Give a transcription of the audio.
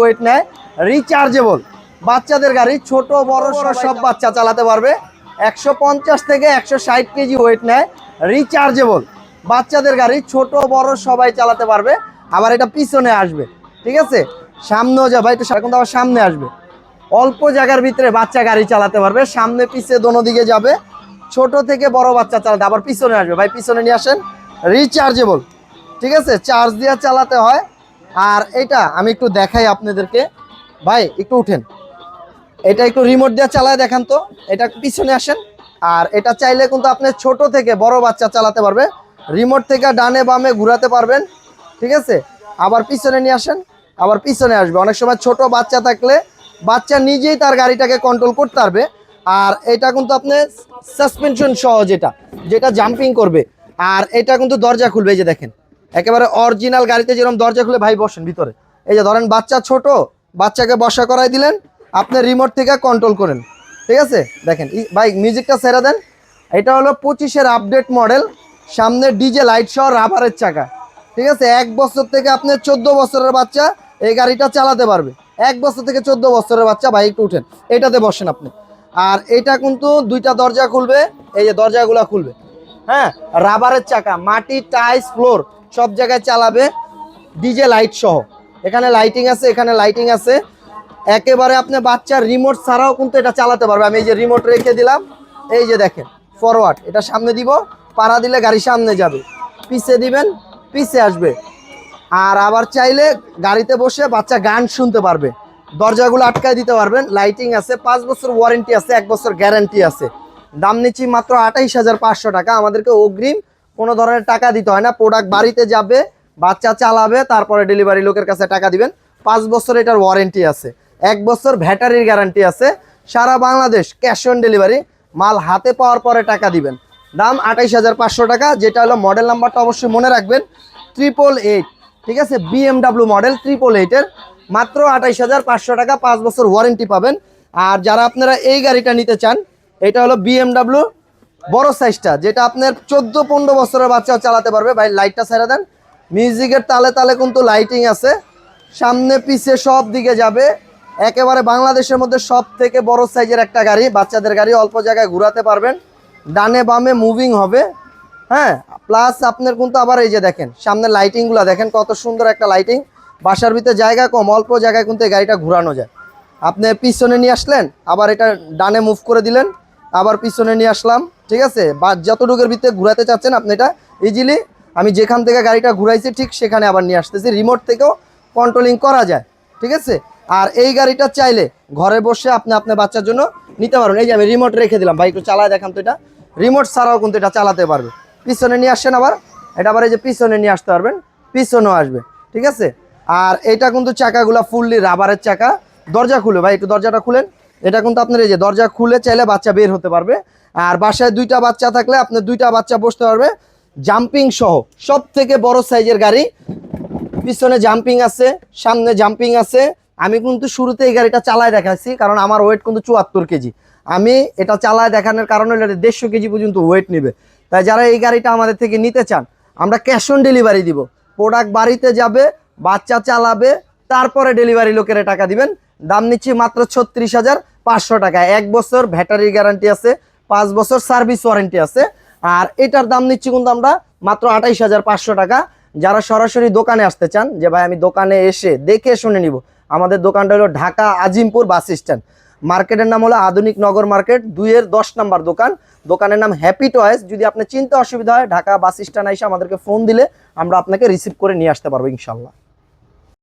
Wait নেয় rechargeable বাচ্চাদের গাড়ি ছোট বড় সব সব বাচ্চা চালাতে পারবে। একশো পঞ্চাশ থেকে একশো ষাট কেজি ওয়েট নেয় রিচার্জেবল বাচ্চাদের গাড়ি ছোট বড় সবাই চালাতে পারবে। আবার এটা পিছনে আসবে ঠিক আছে? সামনেও যাবে একটু সারা কিন্তু আবার সামনে আসবে। অল্প জায়গার ভিতরে বাচ্চা গাড়ি চালাতে পারবে সামনে পিছিয়ে দোনো দিকে যাবে। ছোট থেকে বড় বাচ্চা চালাতে আবার পিছনে আসবে। ভাই পিছনে নিয়ে আসেন রিচার্জেবল ঠিক আছে? চার্জ দিয়ে চালাতে হয়। আর এটা আমি একটু দেখাই আপনাদেরকে। ভাই, একটু উঠেন। এটা একটু রিমোট দিয়ে চালায় দেখান তো। এটা পিছনে আসেন। আর এটা চাইলে কিন্তু আপনি ছোট থেকে বড় বাচ্চা চালাতে পারবে। রিমোট থেকে ডানে বামে ঘুরাতে পারবেন। ঠিক আছে? আবার পিছনে নিয়ে আসেন। আবার পিছনে আসবে। অনেক সময় ছোট বাচ্চা থাকলে বাচ্চা নিজেই তার গাড়িটাকে কন্ট্রোল করতে পারবে। আর এটা কিন্তু আপনি সাসপেনশন সহ যেটা যেটা জাম্পিং করবে। আর এটা কিন্তু দরজা খুলবে এই যে দেখেন। একেবারে অরিজিনাল গাড়িতে যেরকম দরজা খুলে ভাই বসেন ভিতরে। এই যে ধরেন বাচ্চা ছোট, বাচ্চাকে বসা করাই দিলেন, আপনি রিমোট থেকে কন্ট্রোল করেন। ঠিক আছে? দেখেন ভাই মিউজিকটা সেরা দেন। এটা হলো পঁচিশের আপডেট মডেল সামনে ডিজে লাইট সহ রাবারের চাকা। ঠিক আছে? এক বছর থেকে আপনি চোদ্দ বছরের বাচ্চা এই গাড়িটা চালাতে পারবে। এক বছর থেকে চোদ্দ বছরের বাচ্চা, ভাই, একটু উঠেন। এটাতে বসেন আপনি। আর এটা কিন্তু দুইটা দরজা খুলবে, এই যে দরজাগুলো খুলবে। হ্যাঁ রাবারের চাকা, মাটি টাইস ফ্লোর, সব জায়গায় চালাবে ডিজে লাইট সহ। এখানে লাইটিং আছে, এখানে লাইটিং আছে। একেবারে আপনি বাচ্চার রিমোট ছাড়াও কিন্তু এটা চালাতে পারবে। আমি এই যে রিমোট রেখে দিলাম, এই যে দেখেন ফরওয়ার্ড এটা সামনে দিব, পাড়া দিলে গাড়ি সামনে যাবে। পিছে দিবেন, পিছে আসবে। আর আবার চাইলে গাড়িতে বসে বাচ্চা গান শুনতে পারবে। দরজাগুলো আটকায় দিতে পারবেন, লাইটিং আছে, পাঁচ বছর ওয়ারেন্টি আছে, এক বছর গ্যারান্টি আছে। দাম নিচ্ছি মাত্র আঠাইশ হাজার পাঁচশো টাকা। আমাদেরকে অগ্রিম কোনো ধরনের টাকা দিতে হয় না। প্রোডাক্ট বাড়িতে যাবে, বাচ্চা চালাবে, তারপরে ডেলিভারি লোকের কাছে টাকা দিবেন। পাঁচ বছর এটার ওয়ারেন্টি আছে। এক বছর ভ্যাটারির গ্যারান্টি আছে। সারা বাংলাদেশ ক্যাশ অন ডেলিভারি মাল হাতে পাওয়ার পরে টাকা দিবেন। দাম আঠাইশ হাজার পাঁচশো টাকা, যেটা হলো মডেল নাম্বারটা অবশ্যই মনে রাখবেন। ট্রিপল এইট ঠিক আছে? বিএমডাব্লিউ মডেল ট্রিপল এইটের মাত্র আঠাইশ হাজার পাঁচশো টাকা, পাঁচ বছর ওয়ারেন্টি পাবেন। আর যারা আপনারা এই গাড়িটা নিতে চান এটা হলো বিএমডাব্লিউ বড় সাইজটা যেটা আপনার চোদ্দ পনেরো বছরের বাচ্চাও চালাতে পারবে। ভাই লাইটটা ছেড়ে দেন। মিউজিকের তালে তালে কিন্তু লাইটিং আছে। সামনে, পিছে সব দিকে যাবে। একেবারে বাংলাদেশের মধ্যে সব থেকে বড় সাইজের একটা গাড়ি। বাচ্চাদের গাড়ি অল্প জায়গায় ঘোরাতে পারবেন। ডানে বামে মুভিং হবে। হ্যাঁ প্লাস আপনার কিন্তু আবার এই যে দেখেন, সামনে লাইটিংগুলো দেখেন, কত সুন্দর একটা লাইটিং বাসার ভিতরে জায়গা কম, অল্প জায়গায় কিন্তু এই গাড়িটা ঘোরানো যায়। আপনি পিছনে নিয়ে আসলেন, আবার এটা ডানে মুভ করে দিলেন। আবার পিছনে নিয়ে আসলাম, ঠিক আছে? বা যতটুকুর ভিতরে ঘুরাতে চাচ্ছেন আপনি এটা ইজিলি আমি যেখান থেকে গাড়িটা ঘুরাইছি ঠিক সেখানে আবার নিয়ে আসতেছি। রিমোট থেকেও কন্ট্রোলিং করা যায়, ঠিক আছে? আর এই গাড়িটা চাইলে ঘরে বসে আপনি আপনার বাচ্চার জন্য নিতে পারবেন। এই যে আমি রিমোট রেখে দিলাম, ভাই, একটু চালায় দেখান তো এটা। রিমোট ছাড়াও কিন্তু এটা চালাতে পারবে। পিছনে নিয়ে আসছেন আবার, এটা আবার এই যে পিছনে নিয়ে আসতে পারবেন, পিছনেও আসবে, ঠিক আছে? আর এটা কিন্তু চাকাগুলো ফুললি রাবারের চাকা। দরজা খুলে, ভাই, একটু দরজাটা খুলেন। এটা কিন্তু আপনার এই যে দরজা খুলে চাইলে বাচ্চা বের হতে পারবে। আর বাসায় দুইটা বাচ্চা থাকলে আপনি দুইটা বাচ্চা বসতে পারবে। জাম্পিং সহ সব থেকে বড় সাইজের গাড়ি। পিছনে জাম্পিং আছে, সামনে জাম্পিং আছে। আমি কিন্তু শুরুতে এই গাড়িটা চালায় দেখাচ্ছি কারণ আমার ওয়েট কিন্তু চুয়াত্তর কেজি। আমি এটা চালায় দেখানোর কারণে এটা দেড়শো কেজি পর্যন্ত ওয়েট নেবে। তাই যারা এই গাড়িটা আমাদের থেকে নিতে চান, আমরা ক্যাশ অন ডেলিভারি দিব। প্রোডাক্ট বাড়িতে যাবে, বাচ্চা চালাবে, তারপরে ডেলিভারি লোকেরা টাকা দিবেন। দাম নিচ্ছি মাত্র ছত্রিশ হাজার পাঁচশো টাকা। এক বছর ব্যাটারি গ্যারান্টি আছে, পাঁচ বছর সার্ভিস ওয়ারেন্টি আছে। আর এটার দাম নিচ্ছি কিন্তু আমরা মাত্র আঠাইশ হাজার পাঁচশো টাকা। যারা সরাসরি দোকানে আসতে চান, যে ভাই আমি দোকানে এসে দেখে শুনে নিব। আমাদের দোকানটা হলো ঢাকা আজিমপুর বাস স্ট্যান্ড। মার্কেটের নাম হলো আধুনিক নগর মার্কেট, দুইয়ের দশ নাম্বার দোকান। দোকানের নাম হ্যাপি টয়েস যদি আপনার চিন্তা অসুবিধা হয়, ঢাকা বাস স্ট্যান্ড এসে আমাদেরকে ফোন দিলে আমরা আপনাকে রিসিভ করে নিয়ে আসতে পারব ইনশাল্লাহ।